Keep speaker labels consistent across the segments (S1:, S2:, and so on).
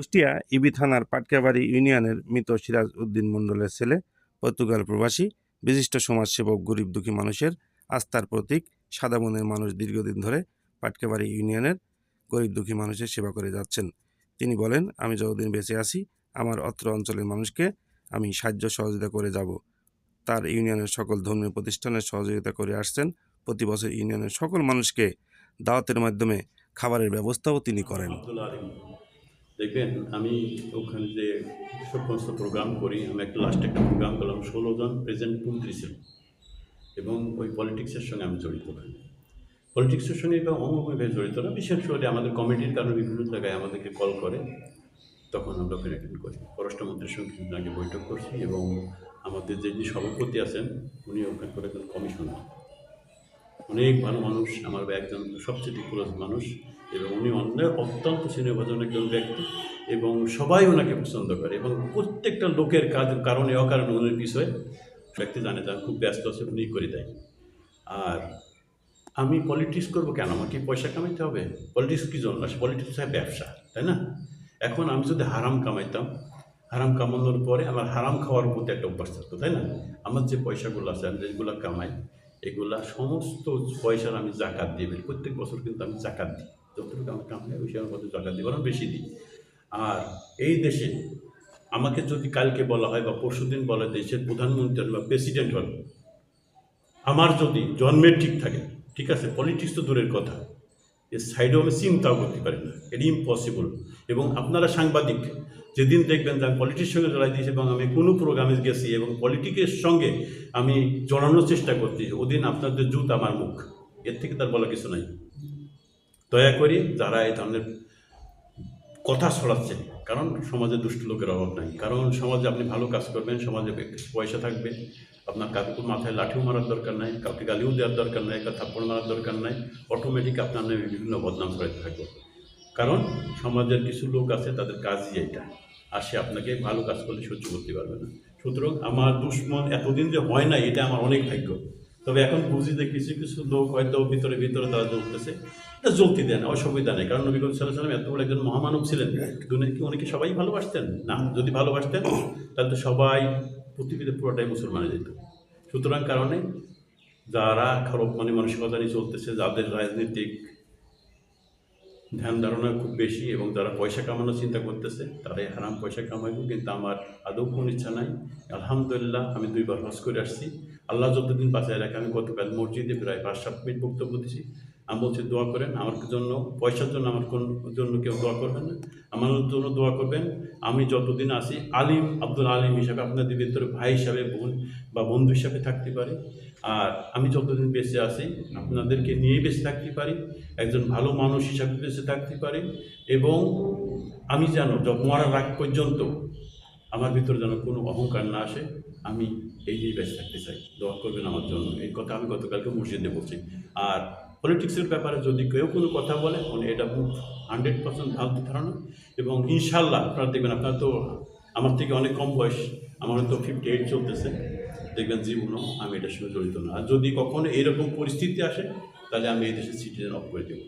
S1: কুষ্টিয়া ইবি থানার পাটকাবাড়ি ইউনিয়নের মৃত সিরাজ উদ্দিন মণ্ডলের ছেলে, পর্তুগাল প্রবাসী, বিশিষ্ট সমাজসেবক, গরিব দুঃখী মানুষের আস্থার প্রতীক, সাদা মনের মানুষ দীর্ঘদিন ধরে পাটকাবাড়ি ইউনিয়নের গরিব দুঃখী মানুষের সেবা করে যাচ্ছেন। তিনি বলেন, আমি যতদিন বেঁচে আছি, আমার অত্র অঞ্চলের মানুষকে আমি সাহায্য সহযোগিতা করে যাব। তার ইউনিয়নের সকল ধর্মীয় প্রতিষ্ঠানের সহযোগিতা করে আসছেন। প্রতি বছর ইউনিয়নের সকল মানুষকে দাওয়াতের মাধ্যমে খাবারের ব্যবস্থাও তিনি করেন।
S2: দেখবেন, আমি ওখানে যে সমস্ত প্রোগ্রাম করি, আমি একটা লাস্টে একটা প্রোগ্রাম করলাম, ষোলো জন প্রেজেন্ট মন্ত্রী ছিল। এবং ওই পলিটিক্সের সঙ্গে আমি জড়িত না পলিটিক্সের সঙ্গে এবং অঙ্গভাবে জড়িত না বিশেষ করে আমাদের কমিটির কারণে বিভিন্ন জায়গায় আমাদেরকে কল করে, তখন আমরা ওখানে অ্যাটেন্ড করি। পররাষ্ট্রমন্ত্রীর সঙ্গে কিছুদিন আগে বৈঠক করছি এবং আমাদের যে সভাপতি আছেন উনি ওখানে করে একজন কমিশনার অনেক ভালো মানুষ, আমার একজন সবচেয়ে ক্লোজ মানুষ এবং উনি অন্যের অত্যন্ত স্নেহভাজন একজন ব্যক্তি এবং সবাই ওনাকে পছন্দ করে এবং প্রত্যেকটা লোকের কাজ, কারণে অকারণে উনির বিষয়ে ব্যক্তি জানে যান খুব ব্যস্ত আছে, উনি করে দেয়। আর আমি পলিটিক্স করব কেন? আমাকে পয়সা কামাইতে হবে। পলিটিক্স কী জন্য? পলিটিক্স হয় ব্যবসা, তাই না? এখন আমি যদি হারাম কামাইতাম, হারাম কামানোর পরে আমার হারাম খাওয়ার প্রতি একটা অভ্যাস থাকতো, তাই না? আমার যে পয়সাগুলো আছে, আমি যেগুলো কামাই এগুলা সমস্ত পয়সার আমি জাকাত দিই প্রত্যেক বছর কিন্তু আমি জাকাত দিই। যতটুকু আমি কামাই ওই সময় জাকাত দিই বরং বেশি দিই। আর এই দেশে আমাকে যদি কালকে বলা হয় বা পরশুদিন বলা হয় দেশের প্রধানমন্ত্রী হন বা প্রেসিডেন্ট হন, আমার যদি জন্মের ঠিক থাকে, ঠিক আছে, পলিটিক্স তো দূরের কথা এর সাইডেও আমি চিন্তাও করতে পারি না। এটি ইম্পসিবল এবং আপনারা সাংবাদিক, যেদিন দেখবেন যে আমি পলিটিক্সের সঙ্গে জড়াই দিয়েছি এবং আমি কোনো প্রোগ্রামে গেছি এবং পলিটিকের সঙ্গে আমি জড়ানোর চেষ্টা করছি, ওদিন আপনাদের জুত আমার মুখ। এর থেকে তার বলা কিছু নাই। দয়া করি যারা এই ধরনের কথা ছড়াচ্ছে। কারণ সমাজে দুষ্ট লোকের অভাব নাই। কারণ সমাজে আপনি ভালো কাজ করবেন, সমাজে পয়সা থাকবে। আপনার কাউকে মাথায় লাঠিও মারার দরকার নাই, কাউকে গালিও দেওয়ার দরকার নাই, কাউকে থাপ্পড় মারার দরকার নাই। অটোমেটিক আপনার নামে বিভিন্ন বদনাম ছড়াইতে থাকবে কারণ সমাজের কিছু লোক আছে, তাদের কাজই এটা আর সে আপনাকে ভালো কাজ করলে সহ্য করতে পারবে না। সুতরাং আমার দুশ্মন এতদিন যে হয় না এটা আমার অনেক ভাগ্য। তবে এখন বুঝি যে কিছু কিছু লোক হয়তো ভিতরে ভিতরে তারা জ্বলতেছে। এটা জ্বলতে না, অসুবিধা নেই। কারণ নবী করিম সাল্লাহ সাল্লাম এত বড় একজন মহামানব ছিলেন। দুনিয়া কি অনেকে সবাই ভালোবাসতেন? না, যদি ভালোবাসতেন, তাহলে তো সবাই পৃথিবীতে পুরোটাই মুসলমানে যেত। সুতরাং কারণে যারা খারাপ মানে মানসিকতা নিয়ে চলতেছে, যাদের রাজনৈতিক ধ্যান ধারণা খুব বেশি এবং তারা পয়সা কামানোর চিন্তা করতেছে, তারাই হারাম পয়সা কামাইব, কিন্তু আমার আদৌ কোন ইচ্ছা নাই। আলহামদুলিল্লাহ, আমি দুইবার হজ করে আসছি। আল্লাহ যতদিন বাঁচায় রাখে, আমি গতকাল মসজিদে প্রায় পাঁচ সাত মিনিট বক্তব্য দিছি। আমি বলছি দোয়া করেন, আমার জন্য, পয়সার জন্য আমার কোন জন্য কেউ দোয়া করবেন না। আমার জন্য দোয়া করবেন, আমি যতদিন আসি আলিম আব্দুল আলিম হিসাবে আপনাদের ভিতরে ভাই হিসাবে বোন বা বন্ধু হিসাবে থাকতে পারি। আর আমি যতদিন বেঁচে আছি, আপনাদেরকে নিয়ে বেঁচে থাকতে পারি, একজন ভালো মানুষ হিসাবে বেঁচে থাকতে পারি এবং আমি যেন মরার আগ পর্যন্ত আমার ভিতরে যেন কোনো অহংকার না আসে, আমি এই নিয়ে বেঁচে থাকতে চাই। দোয়া করবেন আমার জন্য। এই কথা আমি গতকালকে মসজিদে বলছি। আর পলিটিক্সের ব্যাপারে যদি কেউ কোনো কথা বলে মানে এটা হান্ড্রেড পার্সেন্ট ফালতু ধারণা। এবং ইনশাল্লাহ আপনারা দেখবেন আপনার তো আমার থেকে অনেক কম বয়স আমার তো ফিফটি এইট চলতেছে। দেখবেন জীবনও আমি এটার সঙ্গে জড়িত না। আর যদি কখনো এইরকম পরিস্থিতি আসে তাহলে আমি এই দেশের সিটিজেন অফ করে দেবো।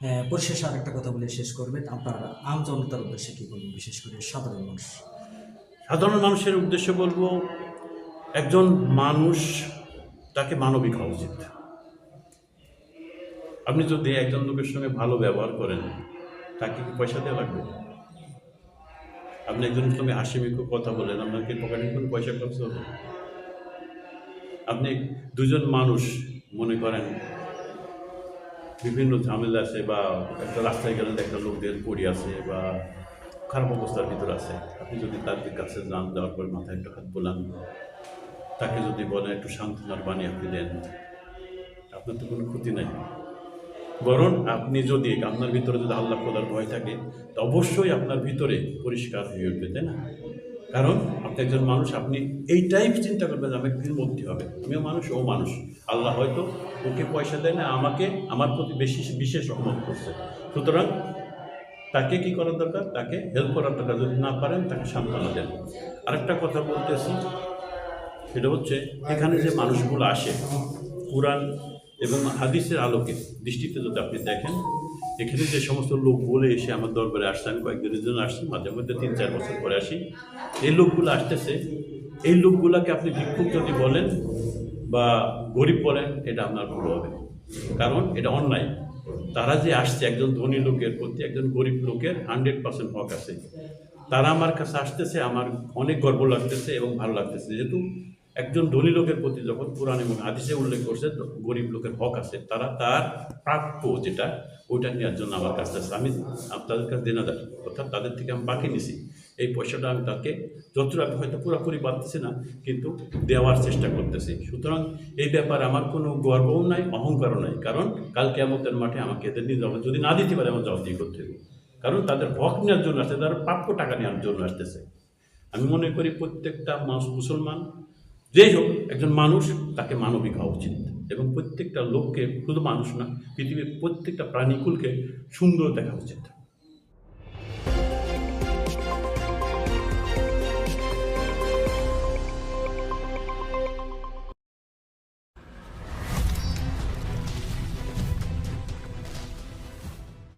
S3: হ্যাঁ, পরিশেষে আর একটা কথা বলে শেষ করবেন আপনার আম জনতার উদ্দেশ্যে কি বলবেন? বিশেষ করে সাধারণ মানুষ।
S2: সাধারণ মানুষের উদ্দেশ্যে বলব একজন মানুষ তাকে মানবিক হওয়া উচিত। আপনি যদি একজন লোকের সঙ্গে ভালো ব্যবহার করেন, তাকে কি পয়সা দেওয়া লাগবে? আপনি একজনের সঙ্গে হাসি মুখে কথা বলেন আপনাকে পকেটে কোনো পয়সা খরচ হবে? আপনি দুজন মানুষ মনে করেন, বিভিন্ন ঝামেলা আছে বা একটা রাস্তায় গেলেন একটা লোকদের পড়ে আছে বা খারাপ অবস্থার ভিতর আছে, আপনি যদি তাদের কাছে যান, যাওয়ার পর মাথায় একটু হাত বোলান, তাকে যদি বলেন একটু সান্ত্বনার বাণী আপনি দেন, আপনার তো কোনো ক্ষতি নাই। বরং আপনি যদি আপনার ভিতরে যদি আল্লাহ খোদার ভয় থাকে, তো অবশ্যই আপনার ভিতরে পরিষ্কার হয়ে উঠবে, তাই না? কারণ আপনি একজন মানুষ, আপনি এইটাই চিন্তা করবেন যে আমাকে দিন মুক্তি হবে। আমিও মানুষ, ও মানুষ। আল্লাহ হয়তো ওকে পয়সা দেয় না, আমাকে, আমার প্রতি বেশি, বিশেষ রহমত করছে। সুতরাং তাকে কি করার দরকার? তাকে হেল্প করার দরকার। যদি না পারেন, তাকে সান্ত্বনা দেন। আরেকটা কথা বলতেছি, সেটা হচ্ছে, এখানে যে মানুষগুলো আসে, কোরআন এবং হাদিসের আলোকে দৃষ্টিতে যদি আপনি দেখেন, এখানে যে সমস্ত লোক বলে এসে আমার দরবারে আসছেন কয়েকদিনের জন্য আসছি, মাঝে মধ্যে তিন, চার বছর পরে আসি। এই লোকগুলো আসতেছে। এই লোকগুলোকে আপনি ভিক্ষুক যদি বলেন বা গরিব বলেন, এটা আপনার ভুল হবে। কারণ এটা অন্যায়। তারা যে আসছে, একজন ধনী লোকের প্রতি একজন গরিব লোকের হান্ড্রেড পার্সেন্ট হক আছে। তারা আমার কাছে আসতেছে, আমার অনেক গর্ব লাগতেছে এবং ভালো লাগতেছে। যেহেতু একজন ধনী লোকের প্রতি যখন কোরআন এবং হাদিসে উল্লেখ করছে গরিব লোকের হক আছে, তারা তার প্রাপ্য যেটা, ওইটা নেওয়ার জন্য আমার কাছে আসছে আমি তাদের কাছে দেনাদার, অর্থাৎ তাদের থেকে আমি বাকি নিছি। এই পয়সাটা আমি তাকে যতটা আমি হয়তো পুরোপুরি পারতেছি না, কিন্তু দেওয়ার চেষ্টা করতেছি। সুতরাং এই ব্যাপারে আমার কোনো গর্বও নাই, অহংকারও নাই। কারণ কালকে কেমতের মাঠে আমাকে এদের নিয়ে যাবে যদি না দিতে পারে, আমার জবাবদিহি করতে হবে। কারণ তাদের হক নেওয়ার জন্য আসছে তারা প্রাপ্য টাকা নেওয়ার জন্য আসতেছে। আমি মনে করি প্রত্যেকটা মানুষ মুসলমান যেই হোক, একজন মানুষ তাকে মানবিক হওয়া উচিত এবং প্রত্যেকটা লোককে, শুধু মানুষ না, পৃথিবীর প্রত্যেকটা প্রাণীকুলকে সুন্দর দেখা উচিত।